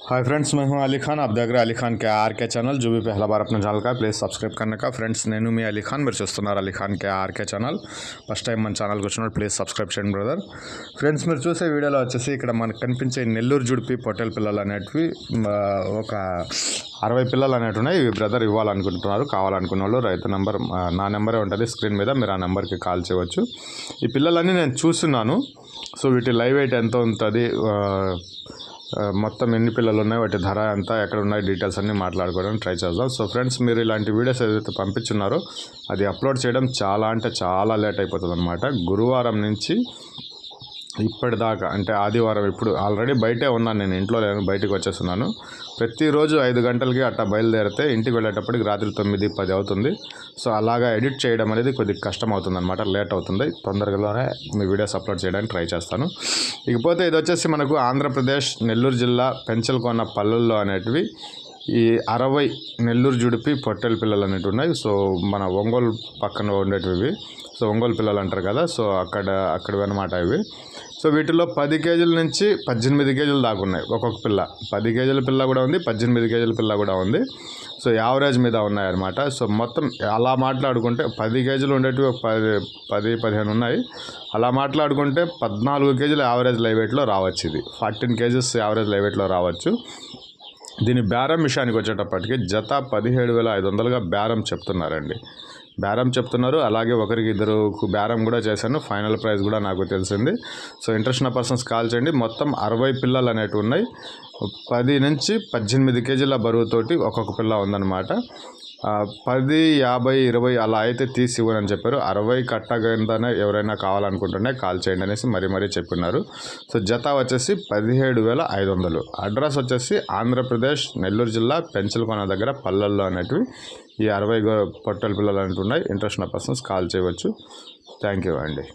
Hi friends मैं हूं अली खान आप देख रहे हैं अली खान के आर के चैनल जो भी पहला बार अपने ఛానల్ का ప్లీజ్ సబ్స్క్రైబ్ करने का ఫ్రెండ్స్ నేను మీ అలీ ఖాన్ మీరు చూస్తున్నారు Ali Khan K RK channel first time మన ఛానల్కి వచ్చినప్పుడు ప్లీజ్ సబ్స్క్రైబ్ చేయండి బ్రదర్ ఫ్రెండ్స్ మీరు చూసే వీడియోలో వచ్చేసి ఇక్కడ మనకు కనిపించే నెల్లూరు జుడిపి పొట్టెల పిల్లలు అనేటివి ఆ, ఒక అరవై పిల్లలు అనేటివి ఉన్నాయి ఇవి బ్రదర్ ఇవ్వాలనుకుంటున్నారు కావాలనుకున్న వాళ్ళు రైతు నెంబర్ ఆ, నా నెంబరే ఉంటుంది స్క్రీన్ మీద మీరు ఆ నెంబర్కి కాల్ చేయవచ్చు ఈ పిల్లలన్నీ నేను చూస్తున్నాను సో వీటి లైవ్ వెయిట్ ఎంత ఉంటుంది ఆ, ఆ, మొత్తం ఎన్ని పిల్లలు ఉన్నాయి వాటి ధర ఎంత ఎక్కడ ఉన్నాయి డీటెయిల్స్ అన్నీ మాట్లాడుకోవడానికి ట్రై చేద్దాం. సో ఫ్రెండ్స్ మీరు ఇలాంటి వీడియోస్ ఏదైతే పంపించున్నారో అది అప్లోడ్ చేయడం చాలా అంటే చాలా లేట్ అయిపోతుంది అనమాట గురువారం నుంచి ఇప్పటిదాకా అంటే ఆదివారం ఇప్పుడు ఆల్రెడీ బయటే ఉన్నాను నేను ఇంట్లో లేను బయటకు వచ్చేస్తున్నాను. ప్రతిరోజు ఐదు గంటలకి అట్లా బయలుదేరితే ఇంటికి వెళ్ళేటప్పటికి రాత్రి తొమ్మిది పది అవుతుంది. సో అలాగా ఎడిట్ చేయడం అనేది కొద్దిగా కష్టం అవుతుంది అనమాట లేట్ అవుతుంది. తొందరగానే మీ వీడియోస్ అప్లోడ్ చేయడానికి ట్రై చేస్తాను. ఇకపోతే ఇది వచ్చేసి మనకు ఆంధ్రప్రదేశ్ నెల్లూరు జిల్లా పెంచల్కొన్న పల్లెల్లో అనేటివి ఈ అరవై నెల్లూరు జుడిపి పొట్టెల పిల్లలు అనేటివి ఉన్నాయి. సో మన ఒంగోలు పక్కన ఉండేటివి. సో ఒంగోలు పిల్లలు అంటారు కదా సో అక్కడ అక్కడివి అనమాట ఇవి. సో వీటిలో పది కేజీల నుంచి పద్దెనిమిది కేజీలు దాకా ఉన్నాయి ఒక్కొక్క పిల్ల. పది కేజీల పిల్ల కూడా ఉంది పద్దెనిమిది కేజీల పిల్ల కూడా ఉంది. సో యావరేజ్ మీద ఉన్నాయన్నమాట. సో మొత్తం అలా మాట్లాడుకుంటే పది కేజీలు ఉండేటివి ఒక పది పది పదిహేను ఉన్నాయి. అలా మాట్లాడుకుంటే పద్నాలుగు కేజీలు యావరేజ్ లైవ్ వెయిట్లో రావచ్చు ఇది. ఫార్టీన్ కేజెస్ యావరేజ్ లైవ్ వెయిట్లో రావచ్చు. దీని బేరం విషయానికి వచ్చేటప్పటికి జత పదిహేడు వేల ఐదు వందలుగా బేరం చెప్తున్నారండి. బేరం చెప్తున్నారు అలాగే ఒకరికి ఇద్దరుకు బేరం కూడా చేశాను ఫైనల్ ప్రైస్ కూడా నాకు తెలిసింది. సో ఇంట్రెస్ట్ ఉన్న పర్సన్స్ కాల్ చేయండి. మొత్తం అరవై పిల్లలు అనేటివి ఉన్నాయి. పది నుంచి పద్దెనిమిది కేజీల బరువుతోటి ఒక్కొక్క పిల్ల ఉందన్నమాట. పది యాభై ఇరవై అలా అయితే తీసి ఇవ్వనని చెప్పారు. అరవై కట్టగిందనే ఎవరైనా కావాలనుకుంటుంటే కాల్ చేయండి అనేసి మరీ మరీ చెప్పినారు సో జత వచ్చేసి పదిహేడు వేల ఐదు వందలు. అడ్రస్ వచ్చేసి ఆంధ్రప్రదేశ్ నెల్లూరు జిల్లా పెంచలకొన దగ్గర పల్లెల్లో అనేటివి ఈ అరవై పొట్టల పిల్లలు అనేవి ఉన్నాయి ఇంట్రెస్ట్ ఉన్న పర్సన్స్ కాల్ చేయవచ్చు. థ్యాంక్ యూ అండి.